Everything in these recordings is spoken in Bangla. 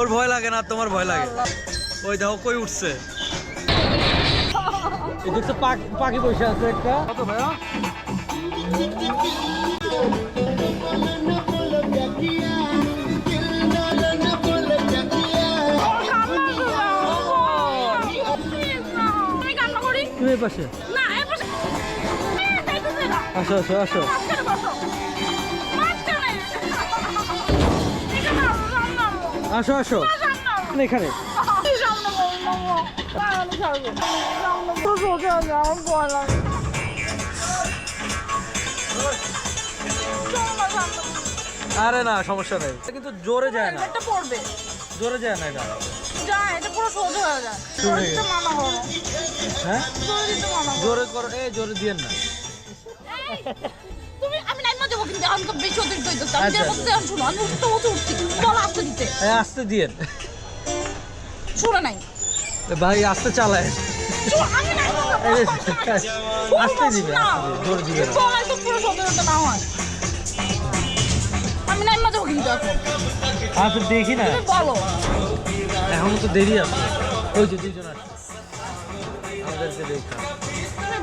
ওর ভয় লাগে না তোমার ভয় লাগে। ওই দেখো কই উঠছে? এই দেখছ পাখি পাখি বসে আছে একটা। কত ভাইয়া করি তুমি পাশে। আসো আসো আসো। চলো না, এখানে আরে না সমস্যা নেই। কিন্তু জোরে যায় না। পড়বে। জোরে যায় না এটা। যায়, এটা পুরো সোজা হয়ে যায়। জোরে করো। হ্যাঁ জোরে করো। দিয়েন না। কিন্তু বেশি অতিরিক্ত হইতেছে আমি আচ্ছা, যেটা শুনো আমি উঠতে উঠছি। বল আসতে দিতে। আস্তে দিয়েন। শুনে নাই। ভাই আস্তে চালায়। আস্তে দিবে না। দিবে, হয়। আমি নাই মজা কিন্তু এখন। আচ্ছা দেখি না। বলো। এখনও তো দেরি আছে। ওই যে আসছে। আমাদেরকে দেখা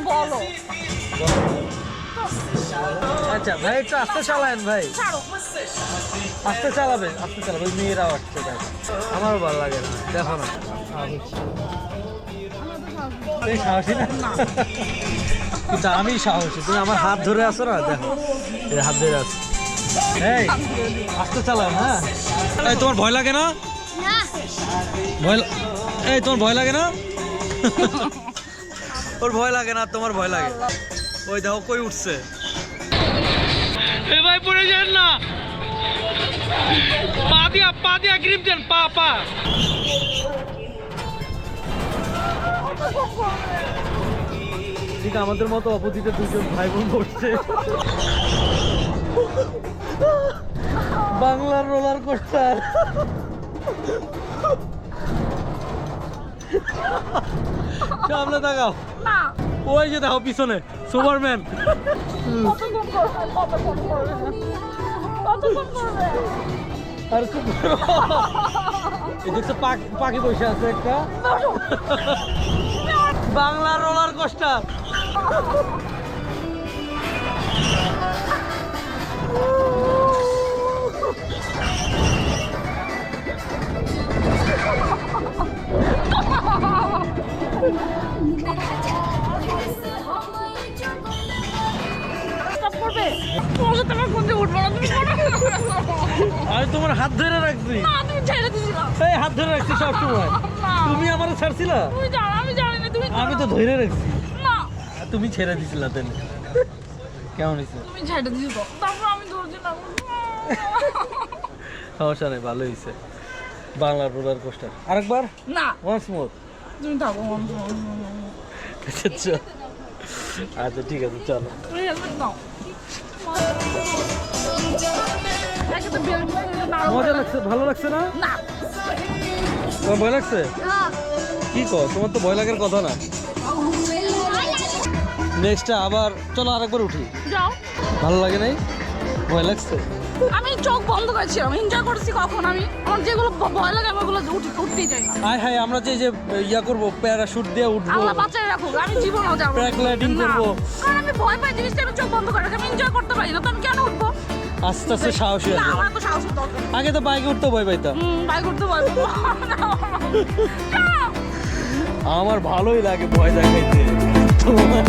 বলো। আচ্ছা ভাই একটু আস্তে চালায়েন ভাই। আস্তে চালাবে আস্তে চালাবে ওই মেয়েরাও আসছে দেখ। আমারও ভালো লাগে না দেখো না। সাহসী না? কিন্তু আমি সাহসী তুমি আমার হাত ধরে আছো না দেখো। হাত ধরে আছো। এই আস্তে চালাও হ্যাঁ। এই তোমার ভয় লাগে না? ভয় এই তোমার ভয় লাগে না? ওর ভয় লাগে না তোমার ভয় লাগে। ওই দেখো কই উঠছে? এ ভাই পড়ে যান না। পা দিয়া পা দিয়া গ্রিপ দেন পা পা। ঠিক আমাদের মতো অপোজিটে দুজন ভাই বোন পড়ছে বাংলার রোলার কোস্টার সামনে তাকাও না। ওই যে দেখো পিছনে সুপারম্যান। আর দেখছ পাখি পাখি বসে আছে একটা। বাংলার রোলার কোস্টার। তোমার সাথে আমার ফোন উঠবো না তুমি আমি তোমার হাত ধরে রাখছি। না তুমি ছেড়ে দিছিলাম এই হাত ধরে রাখছি তুমি আমার ছাড়ছিলা? তুমি জানো আমি জানি না তুমি আমি তো ধরে রাখছি। না। তুমি ছেড়ে দিছিলা কেমন হয়েছে? তুমি ছেড়ে দিছো তারপর আমি ধরছিলাম সমস্যা নেই ভালো বাংলার রোলার কোস্টার। আরেকবার? না। ওয়ান্স মোর তুমি থাকো আচ্ছা আচ্ছা ঠিক আছে চলো মজা লাগছে ভালো লাগছে না তোমার ভয় লাগছে কি কো তোমার তো ভয় লাগার কথা না নেক্সটটা আবার চলো আরেকবার উঠি ভালো লাগে নাই ভয় লাগছে আমি চোখ বন্ধ করেছি আমি এনজয় করছি কখন আমি আমার যেগুলো ভয় লাগে উঠতেই চাই না। আয় হায় আমরা যে যে ইয়া করব প্যারাশুট দিয়ে উঠবো। আল্লাহ বাচ্চাই রাখুক আমি জীবনও যাব। করব। কারণ আমি ভয় পাই জিনিসটা আমি চোখ বন্ধ করে আমি এনজয় করতে পারি না। তো আমি কেন উঠবো? আস্তে আস্তে সাহসী না আছে আমার তো সাহস দরকার আগে তো বাইকে উঠতে ভয় পাইতাম। পারব না। আমার ভালোই লাগে ভয় দেখাইতে। তোমার